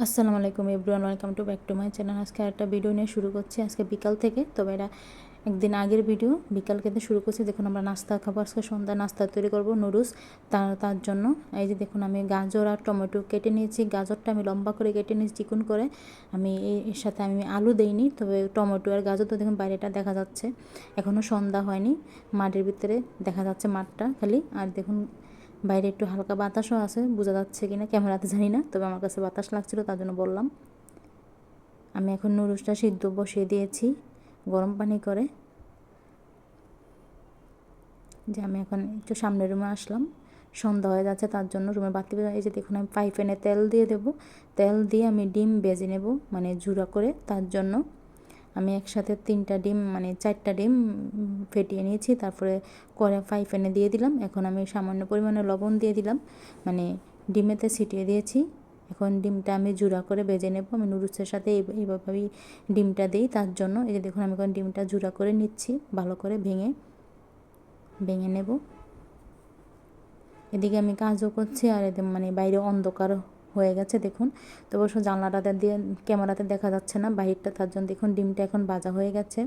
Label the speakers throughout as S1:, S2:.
S1: আসসালামু আলাইকুম everyone, welcome to back to my channel. আজকে একটা ভিডিও নিয়ে শুরু করছি। আজকে বিকাল থেকে, তবে এটা একদিন আগের ভিডিও বিকাল থেকে শুরু করছি। দেখুন, আমরা নাস্তা খাব। আজকে সন্ধ্যা নাস্তা তৈরি করব, নুডলস। তার তার জন্য, এই যে দেখুন, আমি গাজর আর টমেটো কেটে নিয়েছি। গাজরটা আমি লম্বা করে কেটে নিয়েছি, চিকুন করে। আমি এর সাথে আমি আলু দেইনি, তবে টমেটো আর গাজর তো দেখুন, বাইরেটা দেখা যাচ্ছে। এখনও সন্ধ্যা হয়নি, মাঠের ভিতরে দেখা যাচ্ছে মাঠটা খালি। আর দেখুন বাইরে একটু হালকা বাতাসও আছে, বোঝা যাচ্ছে কিনা, ক্যামেরাতে জানি না, তবে আমার কাছে বাতাস লাগছিল, তার জন্য বললাম। আমি এখন নুডলসটা সিদ্ধ বসিয়ে দিয়েছি, গরম পানি করে। যে আমি এখন একটু সামনের রুমে আসলাম, সন্ধ্যা হয়ে যাচ্ছে, তার জন্য রুমে বাতি এই যে দেখুন, আমি পাইপ এনে তেল দিয়ে দেবো। তেল দিয়ে আমি ডিম বেজে নেব মানে জুড়া করে, তার জন্য আমি একসাথে তিনটা ডিম মানে চারটা ডিম ফেটিয়ে নিয়েছি, তারপরে করে ফ্রাই প্যানে দিয়ে দিলাম। এখন আমি সামান্য পরিমাণে লবণ দিয়ে দিলাম মানে ডিমেতে ছিটিয়ে দিয়েছি। এখন ডিমটা আমি জুড়া করে বেজে নেব। আমি নুডলসের সাথে এইভাবেই ডিমটা দিই, তার জন্য এই যে দেখুন আমি এখন ডিমটা জুড়া করে নিচ্ছি, ভালো করে ভেঙে ভেঙে নেব। এদিকে আমি কাজও করছি, আর মানে বাইরে অন্ধকার হয়ে গেছে, দেখুন। তো অবশ্য জানলাটাতে দিয়ে ক্যামেরাতে দেখা যাচ্ছে না, বাহিরটা, তার জন্য দেখুন ডিমটা এখন বাজা হয়ে গেছে।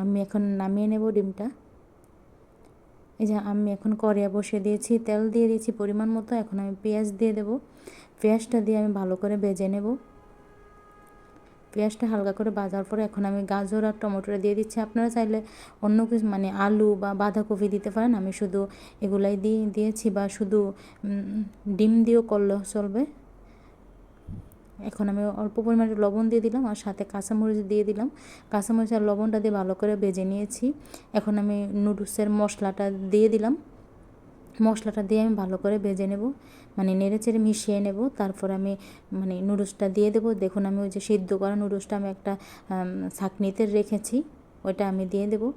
S1: আমি এখন নামিয়ে নেব ডিমটা। এই যে আমি এখন করিয়া বসিয়ে দিয়েছি, তেল দিয়ে দিয়েছি পরিমাণ মতো, এখন আমি পেঁয়াজ দিয়ে দেবো। পেঁয়াজটা দিয়ে আমি ভালো করে বেজে নেব। পেঁয়াজটা হালকা করে বাজার পরে এখন আমি গাজর আর টমেটোটা দিয়ে দিচ্ছি। আপনারা চাইলে অন্য কিছু মানে আলু বা বাঁধাকপি দিতে পারেন। আমি শুধু এগুলাই দিয়ে দিয়েছি বা শুধু ডিম দিয়েও করলেও চলবে। এখন আমি অল্প পরিমাণে লবণ দিয়ে দিলাম আর সাথে কাঁচামরিচ দিয়ে দিলাম। কাঁচামরিচ আর লবণটা দিয়ে ভালো করে বেজে নিয়েছি। এখন আমি নুডলসের মশলাটা দিয়ে দিলাম। মশলাটা দিয়ে আমি ভালো করে ভেজে নেব। মানে নেড়ে চেড়ে মিশিয়ে নেব। তারপর আমি মানে নুডলসটা দিয়ে দেবো। দেখুন আমি ওই যে সিদ্ধ করা নুডলসটা আমি একটা ছাকনিতে রেখেছি। ওইটা আমি দিয়ে দেবো।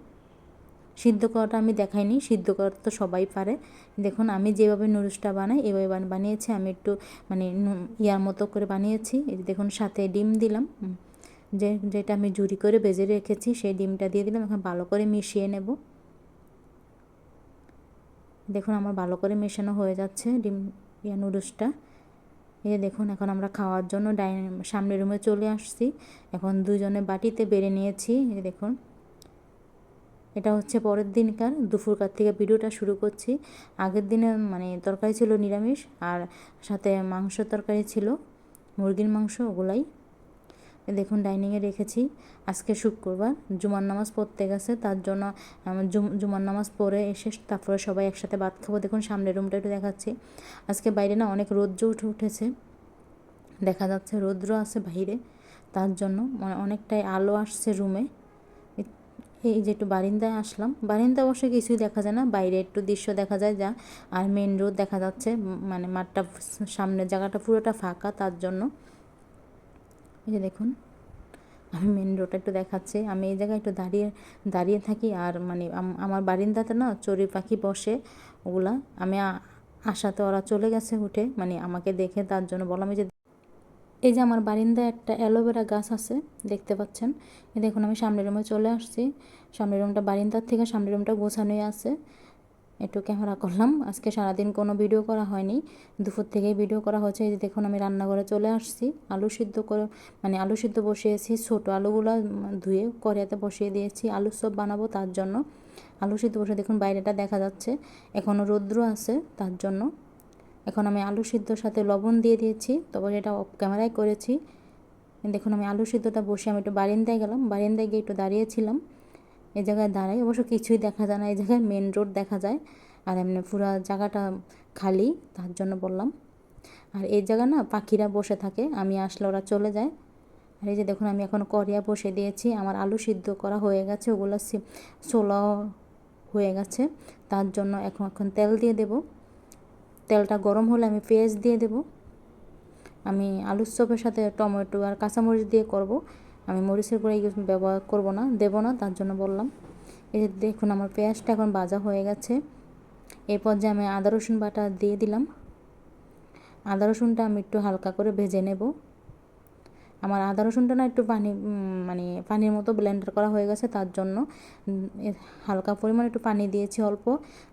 S1: সিদ্ধ করাটা আমি দেখাইনি। সিদ্ধ করা তো সবাই পারে। দেখুন আমি যেভাবে নুডলসটা বানাই, এভাবে বানিয়েছি। আমি একটু মানে ইয়ার মতো করে বানিয়েছি। দেখুন সাথে ডিম দিলাম। যে, যেটা আমি জুড়ি করে বেজে রেখেছি, সেই ডিমটা দিয়ে দিলাম। এখন ভালো করে মিশিয়ে নেব। দেখুন আমার ভালো করে মেশানো হয়ে যাচ্ছে ডিম ইয়া নুডলসটা। এই দেখুন, এখন আমরা খাওয়ার জন্য ডাইনিং, সামনের রুমে চলে আসছি। এখন দুজনে বাটিতে বেড়ে নিয়েছি, এই দেখুন। এটা হচ্ছে পরের দিনকার, দুপুরকার থেকে ভিডিওটা শুরু করছি। আগের দিনে মানে তরকারি ছিল নিরামিষ, আর সাথে মাংস তরকারি ছিল, মুরগির মাংস ওগুলাই। দেখুন ডাইনিংয়ে রেখেছি। আজকে শুক্রবার, জুমার নামাজ পড়তে গেছে, তার জন্য জুমার নামাজ পড়ে এসে তারপরে সবাই একসাথে ভাত খাব। দেখুন, সামনের রুমটা একটু দেখাচ্ছি। আজকে বাইরে না অনেক রৌদ্র উঠে উঠেছে। দেখা যাচ্ছে রৌদ্র আছে বাইরে। তার জন্য মানে অনেকটাই আলো আসছে রুমে এই যে একটু বারিন্দায় আসলাম। বারিন্দা অবশ্য কিছুই দেখা যায় না। বাইরে একটু দৃশ্য দেখা যায় যা, আর মেন রোড দেখা যাচ্ছে মানে মাঠটা সামনের জায়গাটা পুরোটা ফাঁকা, তার জন্য। এই যে দেখুন, আমি মেন রোডটা একটু দেখাচ্ছি। আমি এই জায়গায় একটু দাঁড়িয়ে দাঁড়িয়ে থাকি আর মানে আমার বারিন্দাতে না চড়ি পাখি বসে ওগুলা। আমি আসাতে ওরা চলে গেছে উঠে মানে আমাকে দেখে তার জন্য বললাম যে এই যে আমার বারিন্দায় একটা অ্যালোভেরা গাছ আছে, দেখতে পাচ্ছেন? দেখুন, আমি সামনের রুমে চলে আসছি। সামনের রুমটা বারিন্দার থেকে, সামনের রুমটা গোছানোই আছে। একটু ক্যামেরা করলাম। আজকে সারাদিন কোনো ভিডিও করা হয়নি। দুপুর থেকেই ভিডিও করা হচ্ছে। এই যে দেখুন, আমি রান্নাঘরে চলে আসছি। আলু সিদ্ধ করে মানে আলু সিদ্ধ বসিয়েছি, ছোটো আলুগুলো ধুয়ে কড়াইতে বসিয়ে দিয়েছি। আলু সব বানাবো তার জন্য। আলু সিদ্ধ বসে দেখুন, বাইরেটা দেখা যাচ্ছে। এখনও রৌদ্র আছে তার জন্য। এখন আমি আলু সিদ্ধর সাথে লবণ দিয়ে দিয়েছি। তবে এটা অফ ক্যামেরায় করেছি। দেখুন, আমি আলু সিদ্ধটা বসে আমি একটু বারিন্দায় গেলাম। বারিন্দায় গিয়ে একটু দাঁড়িয়েছিলাম। এই জায়গায় দাঁড়াই। অবশ্য কিছুই দেখা যায় না এই জায়গায় মেন রোড দেখা যায়। আর এমনি পুরো জায়গাটা খালি, তার জন্য বললাম। আর এই জায়গা না পাখিরা বসে থাকে, আমি আসলে ওরা চলে যায়। আর এই যে দেখুন, আমি এখন করিয়া বসে দিয়েছি। আমার আলু সিদ্ধ করা হয়ে গেছে, ওগুলো ছোলা হয়ে গেছে। তার জন্য এখন এখন তেল দিয়ে দেব। তেলটা গরম হলে আমি পেঁয়াজ দিয়ে দেব। আমি আলুর চপের সাথে টমেটো আর কাঁচামরিচ দিয়ে করব। আমি মরিচের গুঁড়া ইউজ ব্যবহার করব না, দেব না, তার জন্য বললাম। এই দেখুন আমার পেঁয়াজটা এখন ভাজা হয়ে গেছে। এরপর যে আমি আদা, রসুন বাটা দিয়ে দিলাম। আদা, রসুনটা আমি একটু হালকা করে ভেজে নেব। আমার আদা, রসুনটা না একটু পানি মানে পানির মতো ব্লেন্ডার করা হয়ে গেছে, তার জন্য হালকা পরিমাণ একটু পানি দিয়েছি অল্প,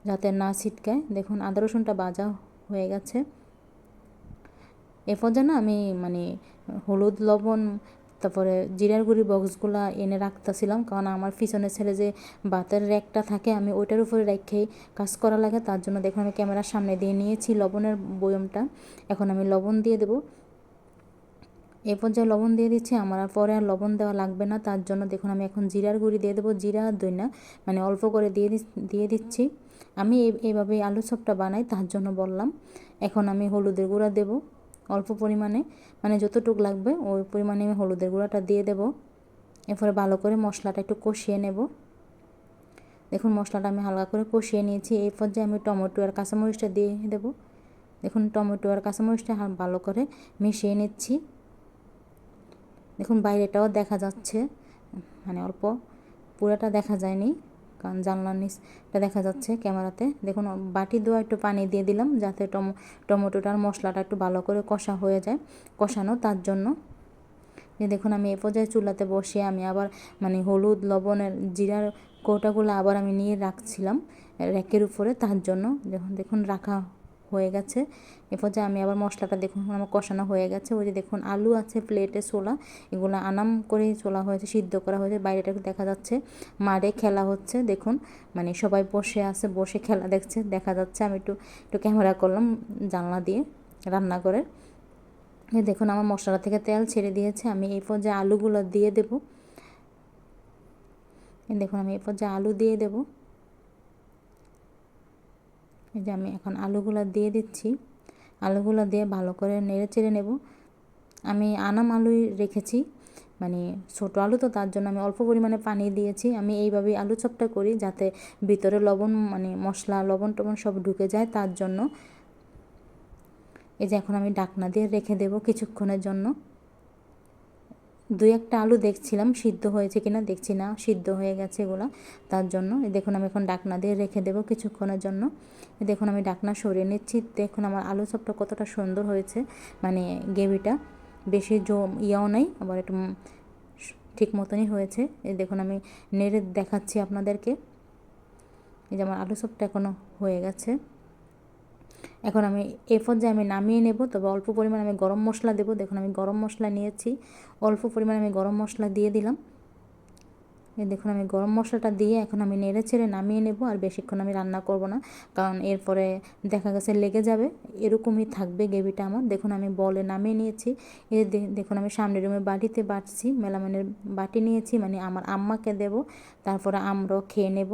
S1: যাতে না ছিটকায়। দেখুন, আদা, রসুনটা ভাজা হয়ে গেছে। এরপর যেন আমি মানে হলুদ, লবণ তারপরে জিরার গুঁড়ি বক্সগুলো এনে রাখতেছিলাম। কারণ আমার পিছনের ছেলে যে বাতের র্যাকটা থাকে, আমি ওইটার উপরে রেখেই কাজ করা লাগে। তার জন্য দেখুন, আমি ক্যামেরার সামনে দিয়ে নিয়েছি লবণের বয়মটা। এখন আমি লবণ দিয়ে দেবো। এ পর্যায়ে লবণ দিয়ে দিচ্ছি। আমার আর পরে আর লবণ দেওয়া লাগবে না। তার জন্য দেখুন, আমি এখন জিরার গুঁড়ি দিয়ে দেবো। জিরা আর দইনা মানে অল্প করে দিয়ে দিয়ে দিচ্ছি। আমি এইভাবে আলু চপটা বানাই, তার জন্য বললাম। এখন আমি হলুদের গুঁড়া দেব। অল্প পরিমাণে মানে যতটুকু লাগবে, ওই পরিমাণে আমি হলুদের গুঁড়াটা দিয়ে দেব। এরপরে ভালো করে মশলাটা একটু কষিয়ে নেব। দেখুন, মশলাটা আমি হালকা করে কষিয়ে নিয়েছি। এই পর্যায়ে আমি টমেটো আর কাঁচামরিচটা দিয়ে দেব। দেখুন, টমেটো আর কাঁচামরিচটা ভালো করে মিশিয়ে নিচ্ছি। দেখুন, বাইরেটাও দেখা যাচ্ছে। মানে অল্প, পুরোটা দেখা যায়নি। কারণ জানলার নিচটা দেখা যাচ্ছে ক্যামেরাতে। দেখুন, বাটি দোয়া একটু পানি দিয়ে দিলাম যাতে টম, টমেটোটার মশলাটা একটু ভালো করে কষা হয়ে যায়, কষানো তার জন্য। যে দেখুন, আমি এ পর্যায়ে চুলাতে বসে আমি আবার মানে হলুদ, লবণের জিরার কৌটাগুলো আবার আমি নিয়ে রাখছিলাম র্যাকের উপরে তার জন্য। দেখুন দেখুন, রাখা হয়ে গেছে। এরপর পর্যায়ে আমি আবার মশলাটা দেখুন আমার কষানো হয়ে গেছে। ওই যে দেখুন, আলু আছে প্লেটে ছোলা, এগুলো আনাম করে ছোলা হয়েছে, সিদ্ধ করা হয়েছে। বাইরেটা দেখা যাচ্ছে মারে খেলা হচ্ছে, দেখুন। মানে সবাই বসে আছে, বসে খেলা দেখছে, দেখা যাচ্ছে। আমি একটু একটু ক্যামেরা করলাম জানলা দিয়ে রান্না করে দেখুন, আমার মশলা থেকে তেল ছেড়ে দিয়েছে। আমি এই পর্যায়ে আলুগুলো দিয়ে দেব। দেখুন, আমি এই পর্যায়ে আলু দিয়ে দেবো। এই যে আমি এখন আলুগুলো দিয়ে দিচ্ছি। আলুগুলো দিয়ে ভালো করে নেড়ে চেড়ে নেব। আমি আনাম আলুই রেখেছি মানে ছোটো আলু তো তার জন্য আমি অল্প পরিমাণে পানি দিয়েছি। আমি এইভাবেই আলু চপটা করি যাতে ভিতরে লবণ মানে মশলা, লবণ টবণ সব ঢুকে যায় তার জন্য। এই যে এখন আমি ডাকনা দিয়ে রেখে দেব কিছুক্ষণের জন্য। দুই একটা আলু দেখছিলাম, সিদ্ধ হয়েছে কিনা দেখছি না, সিদ্ধ হয়ে গেছে এগুলা, তার জন্য। দেখুন, আমি এখন ডাকনা দিয়ে রেখে দেবো কিছুক্ষণের জন্য। দেখুন, আমি ডাকনা সরিয়ে নিচ্ছি। দেখুন, আমার আলু চপটা কতটা সুন্দর হয়েছে মানে গ্রেভিটা। বেশি জো, ইয়াও নেই, আবার একটু ঠিক মতনই হয়েছে। এই দেখুন, আমি নেড়ে দেখাচ্ছি আপনাদেরকে। এই যে আমার আলু চপটা এখনও হয়ে গেছে। এখন আমি এ পর্যায়ে আমি নামিয়ে নেব, তবে অল্প পরিমাণে আমি গরম মশলা দেবো। দেখুন, আমি গরম মশলা নিয়েছি, অল্প পরিমাণে আমি গরম মশলা দিয়ে দিলাম। দেখুন, আমি গরম মশলাটা দিয়ে এখন আমি নেড়ে ছেড়ে নামিয়ে নেব, আর বেশিক্ষণ আমি রান্না করব না, কারণ এরপরে দেখা গেছে লেগে যাবে, এরকমই থাকবে গ্রেভিটা আমার। দেখুন, আমি বলে নামিয়ে নিয়েছি। এ দেখুন, আমি সামনের রুমে বাটিতে বাটছি, মেলামানের বাটি নিয়েছি মানে আমার আম্মাকে দেব, তারপরে আমরাও খেয়ে নেব।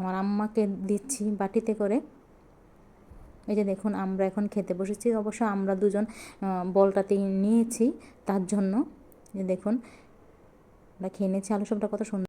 S1: আমার আম্মাকে দিচ্ছি বাটিতে করে। এই যে দেখুন, আমরা এখন খেতে বসেছি। অবশ্য আমরা দুজন বলটাতে নিয়েছি, তার জন্য। যে দেখুন আমরা খেয়ে নিয়েছি আলু সবটা কত সুন্দর